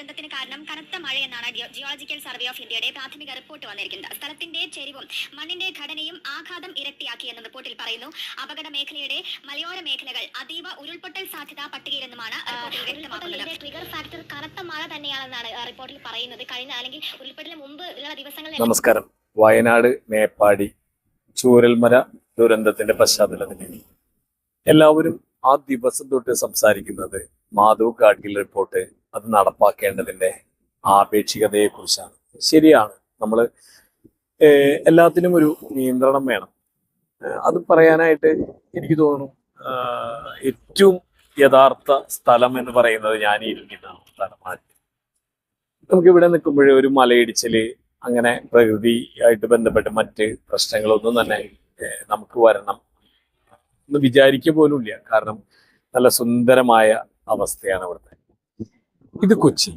ദുരന്തത്തിന് കാരണം കനത്ത മഴയെന്നാണ് ജിയോ- ജിയോളജിക്കൽ സർവേ ഓഫ് ഇന്ത്യയുടെ പ്രാഥമിക റിപ്പോർട്ട് വന്നിരിക്കുന്നത്. സ്ഥലത്തിന്റെ ചെരിവും മണ്ണിന്റെ ഘടനയും ആഘാതം ഇരട്ടിയാക്കിയെന്നും റിപ്പോർട്ടിൽ പറയുന്നു. അപകട മേഖലയുടെ മലയോര മേഖലകൾ അതീവ ഉരുൾപൊട്ടൽ സാധ്യതാ പട്ടികയിലെന്നുമാണ് റിപ്പോർട്ടിൽ വ്യക്തമാക്കുന്നത്. ട്രിഗർ ഫാക്ടർ കനത്ത മഴ തന്നെയാണെന്നാണ് റിപ്പോർട്ടിൽ പറയുന്നത്. കഴിഞ്ഞ അല്ലെങ്കിൽ ഉരുൾപൊട്ടലിന് മുമ്പ് ഉള്ള ദിവസങ്ങളിൽ നമസ്കാരം. വയനാട് മേപ്പാടി ചൂരൽമല ദുരന്തത്തിന്റെ പശ്ചാത്തലത്തിൽ. എല്ലാവരും ആ ദിവസം തൊട്ട് സംസാരിക്കുന്നത് മാധവ് കാട്ടിൽ റിപ്പോർട്ട് അത് നടപ്പാക്കേണ്ടതിന്റെ ആപേക്ഷികതയെ കുറിച്ചാണ് ശരിയാണ് നമ്മൾ എല്ലാത്തിനും ഒരു നിയന്ത്രണം വേണം. അത് പറയാനായിട്ട് എനിക്ക് തോന്നുന്നു ഏറ്റവും യഥാർത്ഥ സ്ഥലം എന്ന് പറയുന്നത് ഞാൻ ഇരിക്കുന്ന സ്ഥലമാണ്. നമുക്ക് ഇവിടെ നിൽക്കുമ്പോഴേ ഒരു മലയിടിച്ചിൽ അങ്ങനെ പ്രകൃതിയായിട്ട് ബന്ധപ്പെട്ട് മറ്റ് പ്രശ്നങ്ങളൊന്നും തന്നെ നമുക്ക് വരണം എന്ന് വിചാരിക്കുക പോലും ഇല്ല കാരണം നല്ല സുന്ദരമായ അവസ്ഥയാണ് ഇവിടുത്തെ ഇത് കൊച്ചി.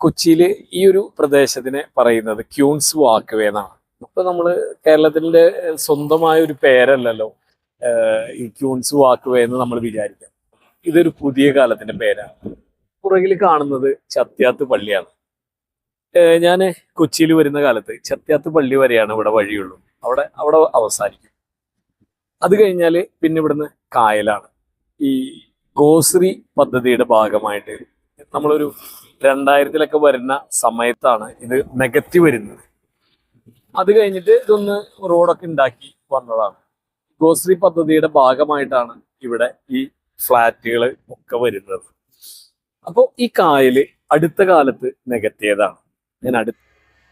കൊച്ചിയിൽ ഈ ഒരു പ്രദേശത്തിനെ പറയുന്നത് ക്യൂൺസ് വാക്വേ വേ എന്നാണ്. ഇപ്പൊ നമ്മൾ കേരളത്തിന്റെ സ്വന്തമായ ഒരു പേരല്ലല്ലോ ഈ ക്യൂൺസ് വാക്വേ വേ എന്ന് നമ്മൾ വിചാരിക്കാം. ഇതൊരു പുതിയ കാലത്തിന്റെ പേരാണ്. പുറകിൽ കാണുന്നത് ചത്യാത്ത് പള്ളിയാണ്. ഞാൻ കൊച്ചിയിൽ വരുന്ന കാലത്ത് ചത്യാത്ത് പള്ളി വരെയാണ് ഇവിടെ വഴിയുള്ളൂ. അവിടെ അവിടെ അവസാനിക്കും. അത് കഴിഞ്ഞാൽ പിന്നെ ഇവിടുന്ന് കായലാണ്. ഈ ഗോശ്രീ പദ്ധതിയുടെ ഭാഗമായിട്ട് നമ്മളൊരു രണ്ടായിരത്തിലൊക്കെ വരുന്ന സമയത്താണ് ഇത് നികത്തി വരുന്നത്. അത് കഴിഞ്ഞിട്ട് ഇതൊന്ന് റോഡൊക്കെ ഉണ്ടാക്കി വന്നതാണ്. ഗോശ്രീ പദ്ധതിയുടെ ഭാഗമായിട്ടാണ് ഇവിടെ ഈ ഫ്ലാറ്റുകൾ ഒക്കെ വരുന്നത്. അപ്പോൾ ഈ കായൽ അടുത്ത കാലത്ത് നികത്തിയതാണ് ഞാൻ അടുത്ത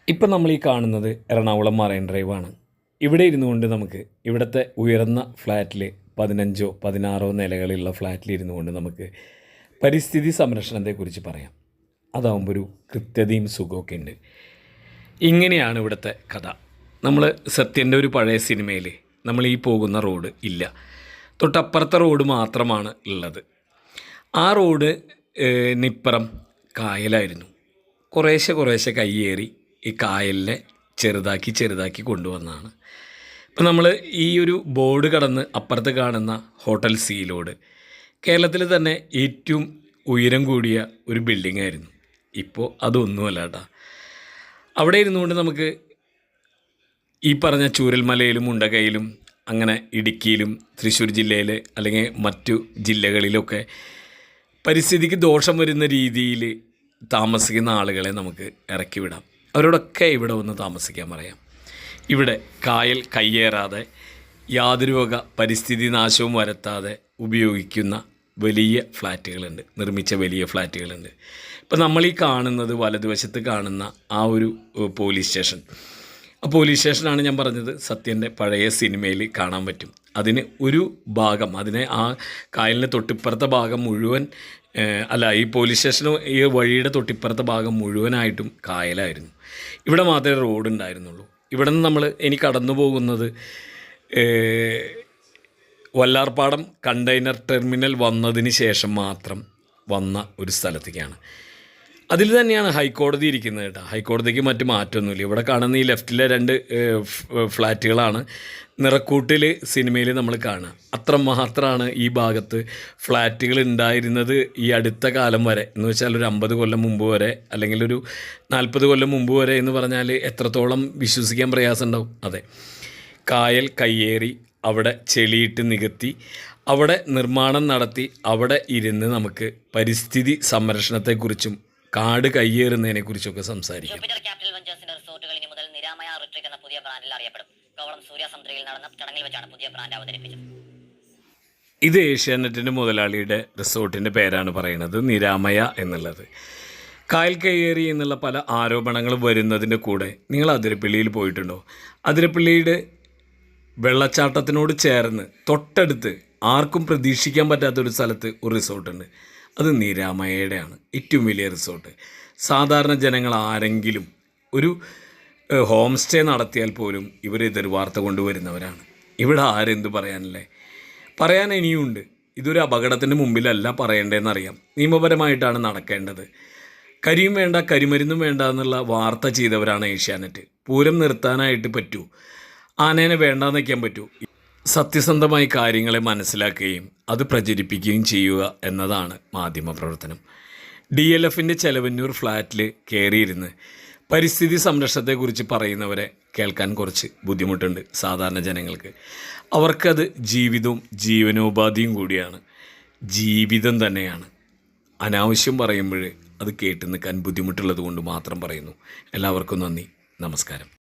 ഇപ്പം നമ്മൾ ഈ കാണുന്നത് എറണാകുളം മറൈൻ ഡ്രൈവ് ആണ് ഇവിടെ ഇരുന്നു കൊണ്ട് നമുക്ക് ഇവിടുത്തെ ഉയർന്ന ഫ്ലാറ്റിൽ പതിനഞ്ചോ പതിനാറോ നിലകളിലുള്ള ഫ്ലാറ്റിൽ ഇരുന്നു കൊണ്ട് നമുക്ക് പരിസ്ഥിതി സംരക്ഷണത്തെക്കുറിച്ച് പറയാം. അതാവുമ്പോൾ ഒരു കൃത്യതയും സുഖമൊക്കെ ഉണ്ട്. ഇങ്ങനെയാണ് ഇവിടുത്തെ കഥ. നമ്മൾ സത്യന്റെ ഒരു പഴയ സിനിമയിൽ നമ്മൾ ഈ പോകുന്ന റോഡ് ഇല്ല. തൊട്ടപ്പുറത്തെ റോഡ് മാത്രമാണ് ഉള്ളത്. ആ റോഡ് നിപ്പുറം കായലായിരുന്നു. കുറേശ്ശെ കുറേശ്ശെ കയ്യേറി ഈ കായലിനെ ചെറുതാക്കി ചെറുതാക്കി കൊണ്ടുവന്നതാണ്. ഇപ്പം നമ്മൾ ഈ ഒരു ബോർഡ് കടന്ന് അപ്പുറത്ത് കാണുന്ന ഹോട്ടൽ സീലോഡ് കേരളത്തിൽ തന്നെ ഏറ്റവും ഉയരം കൂടിയ ഒരു ബിൽഡിംഗ് ആയിരുന്നു. ഇപ്പോൾ അതൊന്നുമല്ല കേട്ടോ അവിടെ ഇരുന്നുകൊണ്ട് നമുക്ക് ഈ പറഞ്ഞ ചൂരൽമലയിലും മുണ്ടകയിലും അങ്ങനെ ഇടുക്കിയിലും തൃശ്ശൂർ ജില്ലയിൽ അല്ലെങ്കിൽ മറ്റു ജില്ലകളിലൊക്കെ പരിസ്ഥിതിക്ക് ദോഷം വരുന്ന രീതിയിൽ താമസിക്കുന്ന ആളുകളെ നമുക്ക് ഇറക്കി വിടാം. അവരോടൊക്കെ ഇവിടെ വന്ന് താമസിക്കാൻ പറയാം. ഇവിടെ കായൽ കയ്യേറാതെ യാതൊരു വക പരിസ്ഥിതി നാശവും വരുത്താതെ ഉപയോഗിക്കുന്ന വലിയ ഫ്ലാറ്റുകളുണ്ട് നിർമ്മിച്ച വലിയ ഫ്ലാറ്റുകളുണ്ട്. ഇപ്പം നമ്മൾ ഈ കാണുന്നത് വലതുവശത്ത് കാണുന്ന ആ ഒരു പോലീസ് സ്റ്റേഷൻ. ആ പോലീസ് സ്റ്റേഷനാണ് ഞാൻ പറഞ്ഞത് സത്യന്റെ പഴയ സിനിമയിൽ കാണാൻ പറ്റും. അതിന് ഒരു ഭാഗം അതിനെ ആ കായലിന്റെ തൊട്ടിപ്പുറത്തെ ഭാഗം മുഴുവൻ അല്ല ഈ പോലീസ് സ്റ്റേഷനും ഈ വഴിയുടെ തൊട്ടിപ്പുറത്തെ ഭാഗം മുഴുവനായിട്ടും കായലായിരുന്നു. ഇവിടെ മാത്രമേ റോഡ് ഉണ്ടായിരുന്നുള്ളൂ ഇവിടെ നിന്ന് നമ്മൾ ഇനി കടന്നു പോകുന്നത് വല്ലാർപാടം കണ്ടെയ്നർ ടെർമിനൽ വന്നതിന് ശേഷം മാത്രം വന്ന ഒരു സ്ഥലത്തേക്കാണ്. അതിൽ തന്നെയാണ് ഹൈക്കോടതി ഇരിക്കുന്നത് കേട്ടോ. ഹൈക്കോടതിക്ക് മറ്റു മാറ്റമൊന്നുമില്ല. ഇവിടെ കാണുന്ന ഈ ലെഫ്റ്റിലെ രണ്ട് ഫ്ലാറ്റുകളാണ്. നിറക്കൂട്ടിൽ സിനിമയിൽ നമ്മൾ കാണുക. അത്ര മാത്രമാണ് ഈ ഭാഗത്ത് ഫ്ലാറ്റുകൾ ഉണ്ടായിരുന്നത് ഈ അടുത്ത കാലം വരെ. എന്ന് വെച്ചാൽ ഒരു അമ്പത് കൊല്ലം മുമ്പ് വരെ അല്ലെങ്കിൽ ഒരു നാൽപ്പത് കൊല്ലം മുമ്പ് വരെ എന്ന് പറഞ്ഞാൽ എത്രത്തോളം വിശ്വസിക്കാൻ പ്രയാസമുണ്ടാവും. അതെ. കായൽ കയ്യേറി അവിടെ ചെളിയിട്ട് നികത്തി അവിടെ നിർമ്മാണം നടത്തി അവിടെ ഇരുന്ന് നമുക്ക് പരിസ്ഥിതി സംരക്ഷണത്തെക്കുറിച്ചും കാട് കയ്യേറുന്നതിനെക്കുറിച്ചൊക്കെ സംസാരിക്കാം. ഇത് ഏഷ്യാനെറ്റിന്റെ മുതലാളിയുടെ റിസോർട്ടിന്റെ പേരാണ് പറയുന്നത് നിരാമയ എന്നുള്ളത്. കായൽ കയ്യേറി എന്നുള്ള പല ആരോപണങ്ങളും വരുന്നതിന്റെ കൂടെ നിങ്ങൾ അതിരപ്പള്ളിയിൽ പോയിട്ടുണ്ടോ? അതിരപ്പള്ളിയുടെ വെള്ളച്ചാട്ടത്തിനോട് ചേർന്ന് തൊട്ടടുത്ത് ആർക്കും പ്രതീക്ഷിക്കാൻ പറ്റാത്തൊരു സ്ഥലത്ത് ഒരു റിസോർട്ടുണ്ട്. അത് നിരാമയയുടെയാണ്. ഏറ്റവും വലിയ റിസോർട്ട്. സാധാരണ ജനങ്ങൾ ആരെങ്കിലും ഒരു ഹോം സ്റ്റേ നടത്തിയാൽ പോലും ഇവർ ഇതൊരു വാർത്ത കൊണ്ടുവരുന്നവരാണ്. ഇവിടെ ആരെന്ത് പറയാനല്ലേ? പറയാൻ ഇനിയുണ്ട്. ഇതൊരു അപകടത്തിന്റെ മുമ്പിലല്ല പറയേണ്ടതെന്നറിയാം. നിയമപരമായിട്ടാണ് നടക്കേണ്ടത്. കരിയും വേണ്ട കരിമരുന്നും വേണ്ട എന്നുള്ള വാർത്ത ചെയ്തവരാണ് ഏഷ്യാനെറ്റ്. പൂരം നിർത്താനായിട്ട് പറ്റൂ. ആനേനെ വേണ്ടാന്ന് വയ്ക്കാൻ പറ്റൂ. സത്യസന്ധമായി കാര്യങ്ങളെ മനസ്സിലാക്കുകയും അത് പ്രചരിപ്പിക്കുകയും ചെയ്യുക എന്നതാണ് മാധ്യമ പ്രവർത്തനം ഡി എൽ എഫിന്റെ ചെലവന്നൂർ ഫ്ലാറ്റിൽ കയറിയിരുന്ന് പരിസ്ഥിതി സംരക്ഷണത്തെക്കുറിച്ച് പറയുന്നവരെ കേൾക്കാൻ കുറച്ച് ബുദ്ധിമുട്ടുണ്ട് സാധാരണ ജനങ്ങൾക്ക്. അവർക്കത് ജീവിതവും ജീവനോപാധിയും കൂടിയാണ്. ജീവിതം തന്നെയാണ്. അനാവശ്യം പറയുമ്പോൾ അത് കേട്ട് നിൽക്കാൻ ബുദ്ധിമുട്ടുള്ളത് കൊണ്ട് മാത്രം പറയുന്നു. എല്ലാവർക്കും നന്ദി. നമസ്കാരം.